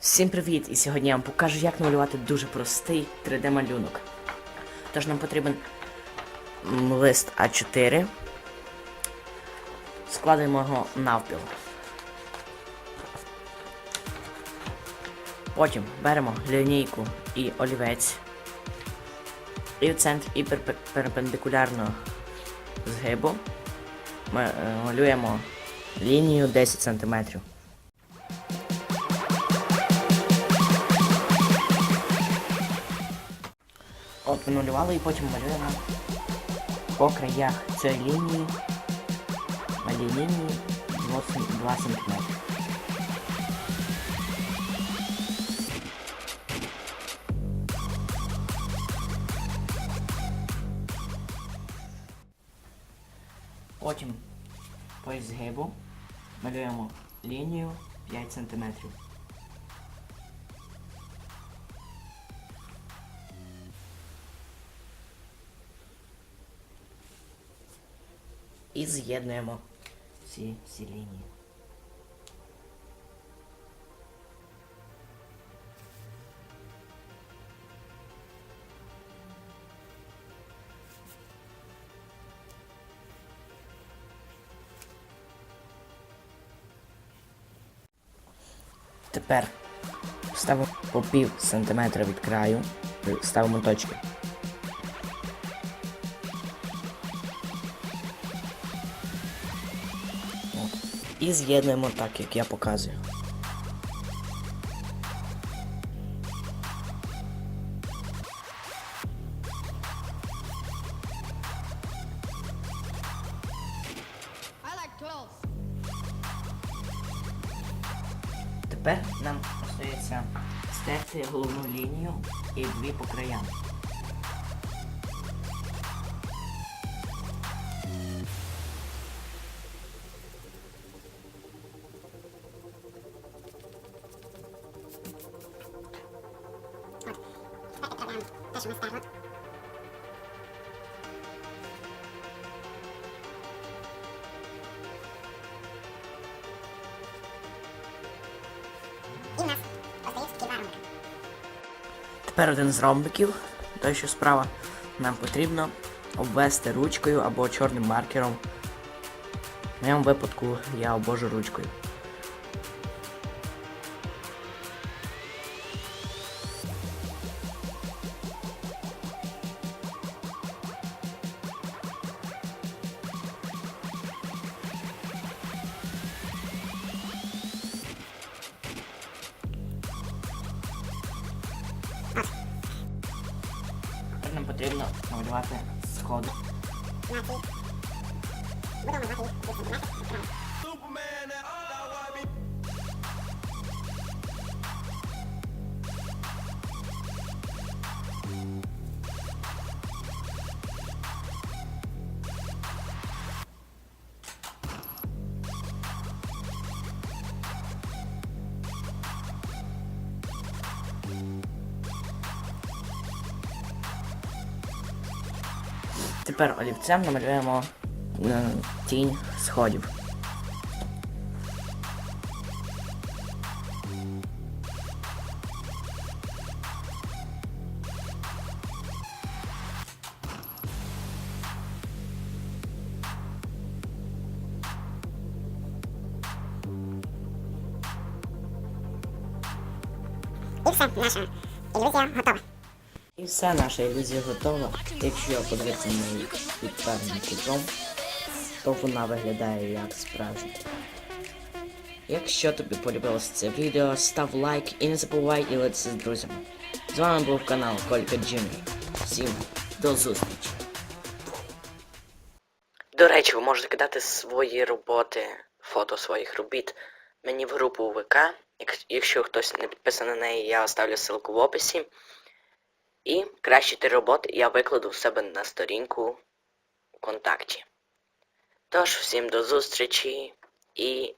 Всім привіт! І сьогодні я вам покажу, як намалювати дуже простий 3D-малюнок. Тож нам потрібен лист А4. Складаємо його навпіл. Потім беремо лінійку і олівець. І в центрі і перпендикулярно згибу ми е, малюємо лінію 10 см. От ми нулювали і потім малюємо по краях цієї лінії малій лінії 2 см. Потім по згибу малюємо лінію 5 см. І з'єднуємо ці всі лінії. Тепер ставимо по пів сантиметра від краю, ставимо точки. І з'єднуємо так, як я показую. I like 12. Тепер нам остається стерти головну лінію і дві по краям. І в нас остається такий варунок. Тепер один з ромбиків, той що справа, нам потрібно обвести ручкою або чорним маркером. В моєму випадку я обвожу ручкою. Тепер нам потрібно намалювати сходи. На цій. Будемо малювати їх 10 сантиметрів від краю. Тепер олівцем намалюємо тінь сходів. І все, наша ілюзія готова. І все, наша ілюзія готова. Якщо подивитися на неї під кутом, то вона виглядає як справжня. Якщо тобі полюбилося це відео, став лайк і не забувай ділитися з друзями. З вами був канал Колька Джиммі. Всім до зустрічі. До речі, ви можете кидати свої роботи, фото своїх робіт мені в групу ВК. Якщо хтось не підписаний на неї, я оставлю ссылку в описі. І кращі три роботи я викладу в себе на сторінку ВКонтакті. Тож, всім до зустрічі і